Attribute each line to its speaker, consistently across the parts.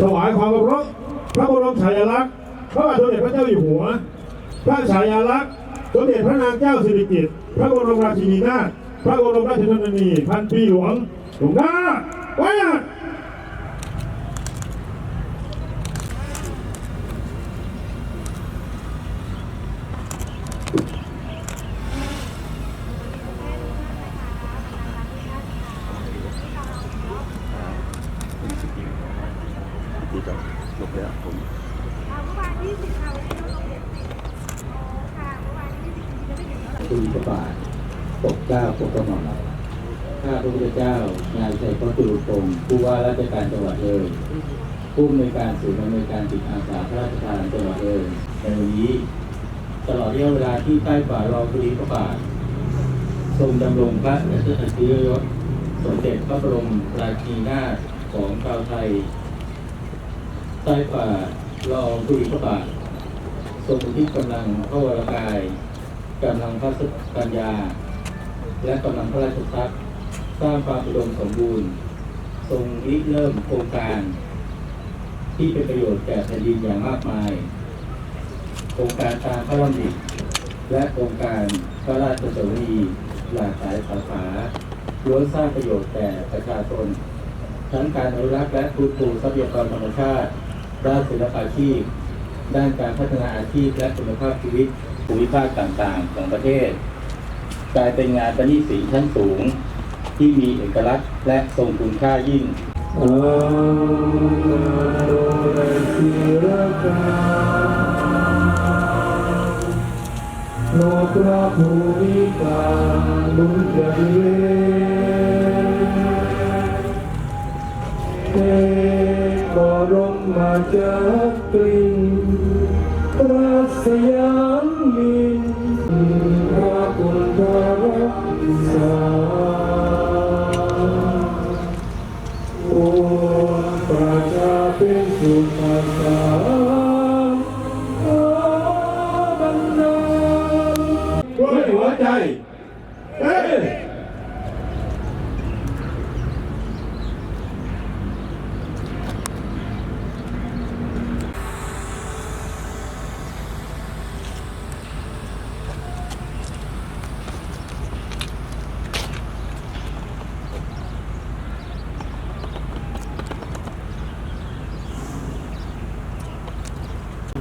Speaker 1: ถวายความเคารพพระบรมฉายาลักษณ์พระบาทสมเด็จพระเจ้าอยู่หัว พระฉายาลักษณ์สมเด็จพระนางเจ้าสิริกิติ์พระบรมราชินีนาถพระบรมราชชนนีพันปีหลวงหลวงหน้าไว้อะ
Speaker 2: ที่จะลบแล้วผม
Speaker 3: อ่าเมื่อวานที่สิบ ครับผม
Speaker 4: คุณพระบาทปกเก้าปกกระหม่อมข้าพระพุทธเจ้านายชัยพระจุลพงศ์ผู้ว่าราชการจังหวัดเลยผู้อำนวยการศูนย์อำนวยการจิตอาสาพระราชทานจังหวัดเลยในวันนี้ ตลอดระยะเวลาที่ใต้ฝ่ารองคุรีพระบาททรงดำรงพระราชอัจฉริยศสมเด็จพระบรมราชินีนาถของชาวไทย ใต้ฝ่ารองคุรีพระบาททรงทิศกำลังพระวรกายกำลังพระสุปัญญา และกำลังพระราชทรัพย์สร้างความอุดมสมบูรณ์ ทรงริเริ่มโครงการ ที่เป็นประโยชน์แก่แผ่นดินอย่างมากมาย โครงการตามพระราชดำริและโครงการพระราชสวนีหลากหลายสาขาล้วนสร้างประโยชน์แก่ประชาชน ทั้งการอนุรักษ์และฟื้นฟูทรัพยากรธรรมชาติ ด้านศิลปาชีพ ด้านการพัฒนาอาชีพและคุณภาพชีวิตภูมิภาคต่างๆ ของประเทศกลายเป็นงานประณีตสีชั้นสูง ที่มีเอกลักษณ์และทรงคุณค่ายิ่ง
Speaker 5: โลกราภูมิกาลุงจะเวเท มาจากกลิ่นรักสยามมินพระคุณพระรักษาโอ้ประชาเป็นสุข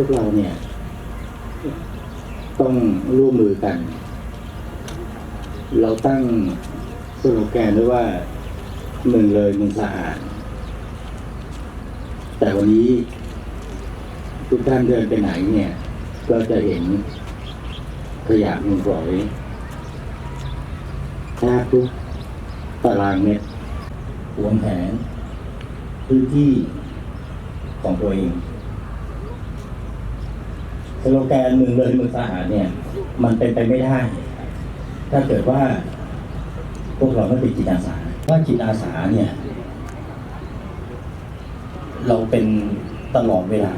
Speaker 1: ว
Speaker 4: กเราเนี่ย ต้องร่วมมือกัน เราตั้งสโลแกนไว้ว่าเมืองเลยเมืองสะอาด แต่วันนี้ ทุกท่านเดินไปไหนเนี่ย ก็จะเห็นขยะมูลฝอยแทบทุกตารางเมตรหวงแหนพื้นที่ของตัวเอง สโลแกนเมืองเลยเมืองสะอาดเนี่ย มันเป็นไปไม่ได้ ถ้าเกิดว่า พวกเราไม่เป็นจิตอาสาว่าจิตอาสาเนี่ย เราเป็นตลอดเวลา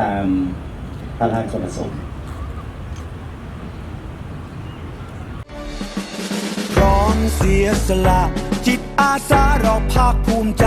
Speaker 4: ตามพระราชประสงค์
Speaker 6: พร้อมเสียสละ จิตอาสาเราภาคภูมิใจ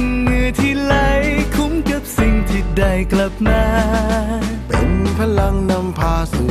Speaker 6: กลับมา เป็นพลังนำพาสู่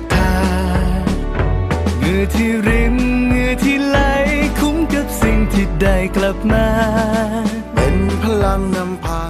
Speaker 7: เงื่อที่ริมเงื่อที่ไหลคุ้มกับสิ่งที่ได้กลับมา
Speaker 8: เป็นพลังนำพา